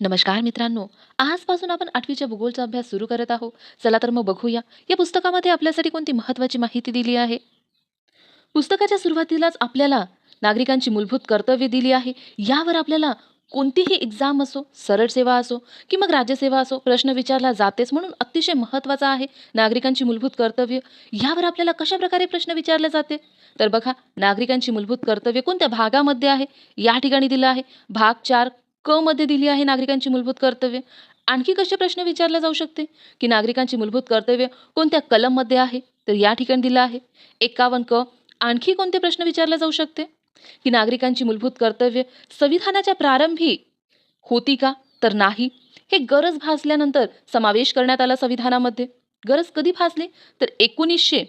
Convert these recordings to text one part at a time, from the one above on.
नमस्कार मित्रांनो आजपासून आपण आठवीच्या भूगोलचा अभ्यास सुरू करत आहोत. चला तर मग बघूया या पुस्तकामध्ये आपल्यासाठी कोणती महत्त्वाची माहिती दिली आहे? पुस्तकाच्या सुरुवातीलाच आपल्याला नागरिकांची मूलभूत कर्तव्य दिली आहे. यावर आपल्याला कोणतीही एक्झाम असो सरळ सेवा असो की मग राज्यसेवा असो प्रश्न विचारला जातेच म्हणून अतिशय महत्त्वाचा आहे नागरिकांची मूलभूत कर्तव्य. यावर आपल्याला कशा प्रकारे प्रश्न विचारले जाते? तर बघा नागरिकांची मूलभूत कर्तव्य कोणत्या भागामध्ये आहे? या ठिकाणी दिलं आहे. भाग चार क मध्ये दिली आहे नागरिकांची मूलभूत कर्तव्य? आणखी कसे प्रश्न विचारले जाऊ शकते? की नागरिकांची मूलभूत कर्तव्य कोणत्या कलममध्ये आहे? तर या ठिकाणी दिलं आहे. एकावन्न क. आणखी कोणते प्रश्न विचारले जाऊ शकते? की नागरिकांची मूलभूत कर्तव्य संविधानाच्या प्रारंभी होती का? तर नाही. हे गरज भासल्यानंतर समावेश करण्यात आला संविधानामध्ये. गरज कधी भासली? तर एकोणीसशे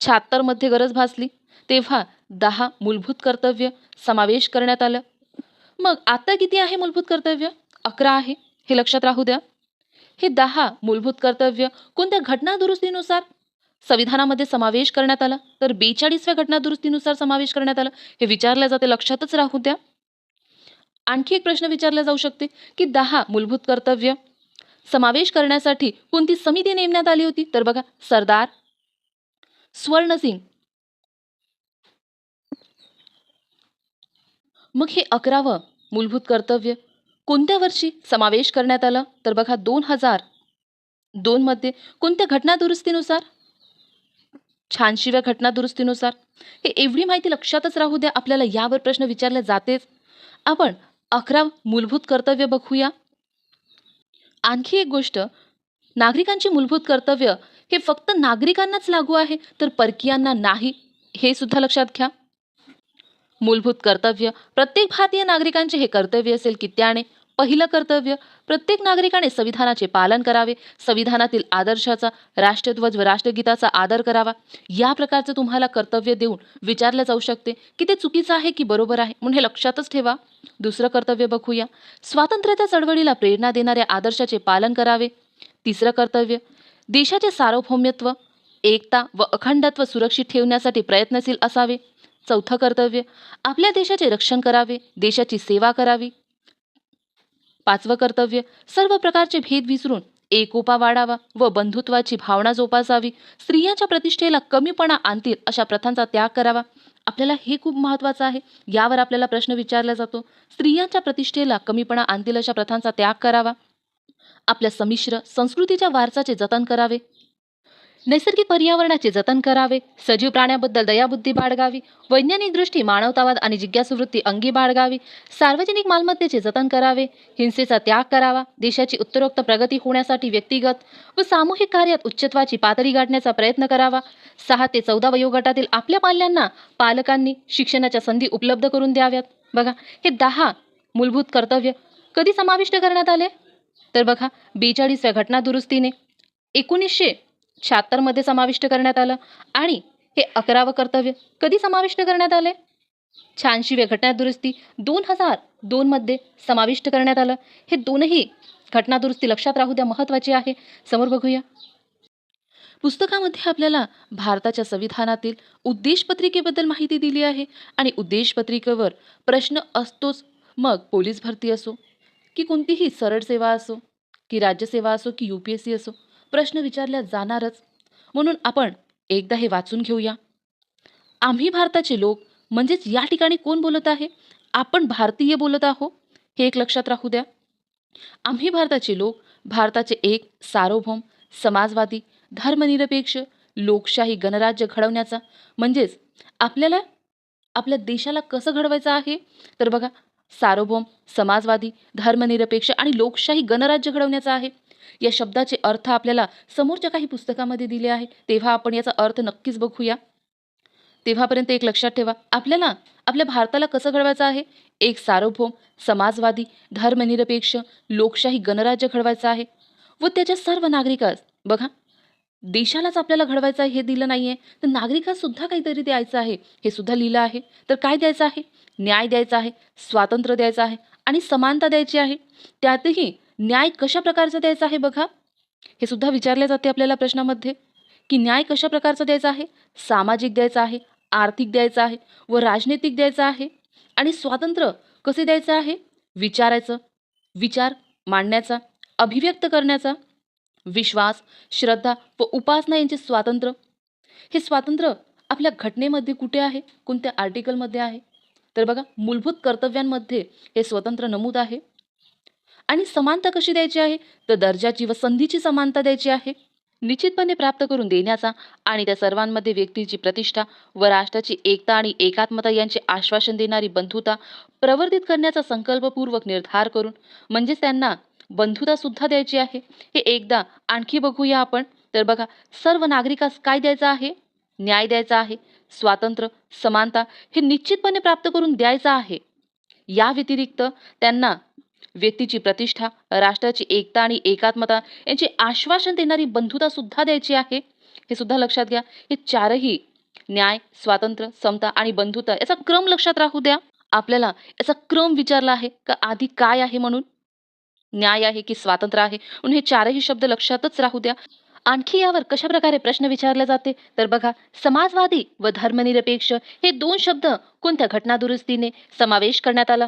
शहात्तरमध्ये गरज भासली. तेव्हा दहा मूलभूत कर्तव्य समावेश करण्यात आलं. मग आता किती आहे मूलभूत कर्तव्य? अकरा आहे. हे लक्षात राहू द्या. हे दहा मूलभूत कर्तव्य कोणत्या घटना दुरुस्तीनुसार? संविधानामध्ये समावेश करण्यात आला. तर बेचाळीसव्या घटना दुरुस्तीनुसार समावेश करण्यात आला. हे विचारले जाते लक्षातच राहू द्या. आणखी एक प्रश्न विचारला जाऊ शकते की दहा मूलभूत कर्तव्य समावेश करण्यासाठी कोणती समिती नेमण्यात आली होती? तर बघा सरदार स्वर्णसिंग. मग हे अकरावं मूलभूत कर्तव्य. कोणत्या वर्षी समावेश करण्यात आला? तर बघा दोन हजार दोनमध्ये कोणत्या घटना दुरुस्तीनुसार? शहाऐंशीव्या घटना दुरुस्तीनुसार. हे एवढी माहिती लक्षातच राहू द्या आपल्याला यावर प्रश्न विचारले जातेच. आपण अकरा मूलभूत कर्तव्य बघूया. आणखी एक गोष्ट नागरिकांची मूलभूत कर्तव्य हे फक्त नागरिकांनाच लागू आहे तर परकीयांना नाही हे सुद्धा लक्षात घ्या. मूलभूत कर्तव्य. प्रत्येक भारतीय नागरिकांचे हे कर्तव्य असेल की त्याने पहिलं कर्तव्य प्रत्येक नागरिकाने संविधानाचे पालन करावे संविधानातील आदर्शाचा राष्ट्रध्वज व राष्ट्रगीताचा आदर करावा. या प्रकारचं तुम्हाला कर्तव्य देऊन विचारलं जाऊ शकते की ते चुकीचं आहे की बरोबर आहे म्हणून हे लक्षातच ठेवा. दुसरं कर्तव्य बघूया. स्वातंत्र्याच्या चळवळीला प्रेरणा देणाऱ्या आदर्शाचे पालन करावे. तिसरं कर्तव्य देशाचे सार्वभौम्यत्व एकता व अखंडत्व सुरक्षित ठेवण्यासाठी प्रयत्नशील असावे. चौथं कर्तव्य आपल्या देशाचे रक्षण करावे देशाची सेवा करावी. पाचवं कर्तव्य सर्व प्रकारचे भेद विसरून एकोपा वाढावा व बंधुत्वाची भावना जोपासावी. स्त्रियांच्या प्रतिष्ठेला कमीपणा आणतील अशा प्रथांचा त्याग करावा. आपल्याला हे खूप महत्त्वाचं आहे. यावर आपल्याला प्रश्न विचारला जातो. स्त्रियांच्या प्रतिष्ठेला कमीपणा आणतील अशा प्रथांचा त्याग करावा. आपल्या संमिश्र संस्कृतीच्या वारसाचे जतन करावे. नैसर्गिक पर्यावरणाचे जतन करावे सजीव प्राण्याबद्दल दयाबुद्धी बाळगावी वैज्ञानिक दृष्टी मानवतावाद आणि जिज्ञासूवृत्ती अंगी बाळगावी सार्वजनिक मालमत्तेचे जतन करावे हिंसेचा त्याग करावा देशाची उत्तरोक्त प्रगती होण्यासाठी व्यक्तिगत व सामूहिक कार्यात उच्चत्वाची पातळी गाठण्याचा प्रयत्न करावा. सहा ते चौदा वयोगटातील आपल्या पाल्यांना पालकांनी शिक्षणाच्या संधी उपलब्ध करून द्याव्यात. बघा हे दहा मूलभूत कर्तव्य कधी समाविष्ट करण्यात आले? तर बघा बेचाळीसव्या घटना दुरुस्तीने एकोणीसशे शहात्तरमध्ये समाविष्ट करण्यात आलं. आणि हे अकरावं कर्तव्य कधी समाविष्ट करण्यात आले? शहाऐंशीव्या घटना दुरुस्ती दोन हजार दोनमध्ये समाविष्ट करण्यात आलं. हे दोनही घटनादुरुस्ती लक्षात राहू द्या महत्त्वाची आहे. समोर बघूया. पुस्तकामध्ये आपल्याला भारताच्या संविधानातील उद्देशपत्रिकेबद्दल माहिती दिली आहे. आणि उद्देशपत्रिकेवर प्रश्न असतोच मग पोलीस भरती असो की कोणतीही सरळ सेवा असो की राज्यसेवा असो की यू पी एस सी असो. प्रश्न विचारल्या जाणारच. म्हणून आपण एकदा हे वाचून घेऊया. आम्ही भारताचे लोक म्हणजेच या ठिकाणी कोण बोलत आहे? आपण भारतीय बोलत आहो हे एक लक्षात राहू द्या. आम्ही भारताचे लोक भारताचे एक सार्वभौम समाजवादी धर्मनिरपेक्ष लोकशाही गणराज्य घडवण्याचा म्हणजेच आपल्याला आपल्या देशाला कसं घडवायचं आहे? तर बघा सार्वभौम समाजवादी धर्मनिरपेक्ष आणि लोकशाही गणराज्य घडवण्याचा आहे. या शब्दाचे अर्थ आपल्याला समोरच्या काही पुस्तकामध्ये दिले आहे. तेव्हा आपण याचा अर्थ नक्कीच बघूया. तेव्हापर्यंत एक लक्षात ठेवा. आपल्याला आपल्या भारताला कसं घडवायचं आहे? एक सार्वभौम समाजवादी धर्मनिरपेक्ष लोकशाही गणराज्य घडवायचं आहे. व त्याच्या सर्व नागरिकास बघा देशालाच आपल्याला घडवायचं आहे हे दिलं नाही आहे तर नागरिकांसुद्धा काहीतरी द्यायचं आहे. हे सुद्धा लिहिलं आहे. तर काय द्यायचं आहे? न्याय द्यायचा आहे स्वातंत्र्य द्यायचं आहे आणि समानता द्यायची आहे. त्यातही न्याय कशा प्रकारचा द्यायचा आहे बघा? हे सुद्धा विचारले जाते आपल्याला प्रश्नामध्ये. की न्याय कशा प्रकारचा द्यायचा आहे? सामाजिक द्यायचा आहे? आर्थिक द्यायचा आहे? व राजनैतिक द्यायचा आहे? आणि स्वातंत्र्य कसे द्यायचं आहे? विचारायचं. विचार मांडण्याचा. अभिव्यक्त करण्याचा. विश्वास श्रद्धा व उपासना यांचे स्वातंत्र्य. हे स्वातंत्र्य आपल्या घटनेमध्ये कुठे आहे? कोणत्या आर्टिकलमध्ये आहे? तर बघा मूलभूत कर्तव्यांमध्ये हे स्वतंत्र नमूद आहे. आणि समानता कशी द्यायची आहे? तर दर्जाची व संधीची समानता द्यायची आहे. निश्चितपणे प्राप्त करून देण्याचा आणि त्या सर्वांमध्ये व्यक्तीची प्रतिष्ठा व राष्ट्राची एकता आणि एकात्मता यांचे आश्वासन देणारी बंधुता प्रवर्धित करण्याचा संकल्पपूर्वक निर्धार करून म्हणजेच त्यांना बंधुता सुद्धा द्यायची आहे. हे एकदा आणखी बघूया आपण. तर बघा सर्व नागरिकास काय द्यायचं आहे? न्याय द्यायचा आहे. स्वातंत्र्य समानता हे निश्चितपणे प्राप्त करून द्यायचं आहे. या व्यतिरिक्त त्यांना व्यक्तीची प्रतिष्ठा राष्ट्राची एकता आणि एकात्मता यांचे आश्वासन देणारी बंधुता सुद्धा द्यायची आहे. हे सुद्धा लक्षात घ्या. हे चारही न्याय स्वातंत्र्य समता आणि बंधुता याचा क्रम लक्षात राहू द्या. आपल्याला याचा क्रम विचारला आहे का आधी काय आहे म्हणून? न्याय आहे की स्वातंत्र्य आहे? म्हणून हे चारही शब्द लक्षातच राहू द्या. आणखी यावर कशा प्रकारे प्रश्न विचारले जाते? तर बघा समाजवादी व धर्मनिरपेक्ष हे दोन शब्द कोणत्या घटनादुरुस्तीने समावेश करण्यात आला?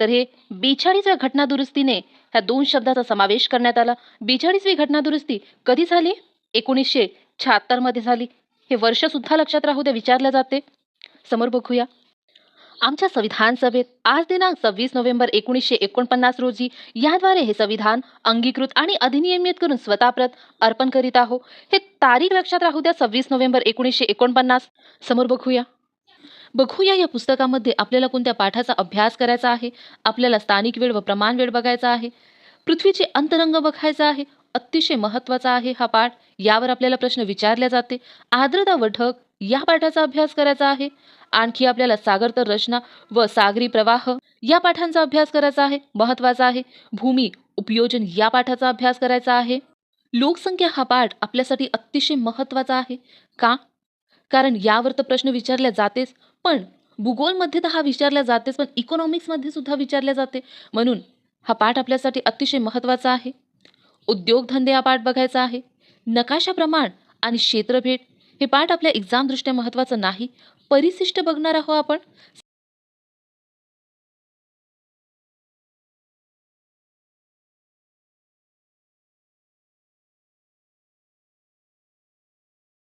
तर हे बेचाळीसव्या घटनादुरुस्तीने ह्या दोन शब्दाचा समावेश करण्यात आला. बेचाळीसवी घटनादुरुस्ती कधी झाली? एकोणीसशे शहात्तरमध्ये झाली. हे वर्षसुद्धा लक्षात राहू द्या विचारलं जाते. समोर बघूया. आमच्या संविधान सभेत आज दिनांक सव्वीस नोव्हेंबर एकोणीसशे एकोणपन्नास रोजी याद्वारे हे संविधान अंगीकृत आणि अधिनियमित करून स्वतःप्रत अर्पण करीत आहो हे तारीख लक्षात राहू द्या सव्वीस नोव्हेंबर एकोणीसशे एकोणपन्नास. समोर बघूया. बघूया या पुस्तकामध्ये आपल्याला कोणत्या पाठाचा अभ्यास करायचा आहे आपल्याला स्थानिक वेळ व प्रमाण वेळ बघायचा आहे पृथ्वीचे अंतरंग बघायचा आहे अतिशय महत्त्वाचा आहे हा पाठ यावर आपल्याला प्रश्न विचारले जाते. आर्द्रता व ढग या पाठाचा अभ्यास करायचा आहे. आणखी आपल्याला सागर तर रचना व सागरी प्रवाह या पाठांचा अभ्यास करायचा आहे महत्त्वाचा आहे. भूमी उपयोजन या पाठाचा अभ्यास करायचा आहे. लोकसंख्या हा पाठ आपल्यासाठी अतिशय महत्त्वाचा आहे. का? कारण यावर तर प्रश्न विचारले जातेच पण भूगोलमध्ये तर हा विचारला जातेच पण इकॉनॉमिक्समध्ये सुद्धा विचारले जाते. म्हणून हा पाठ आपल्यासाठी अतिशय महत्त्वाचा आहे. उद्योगधंदे हा पाठ बघायचा आहे. नकाशा प्रमाण आणि क्षेत्रभेट हे पाठ आपल्या एक्झामदृष्ट्या महत्त्वाचं नाही. परिशिष्ट बघणार आहोत आपण.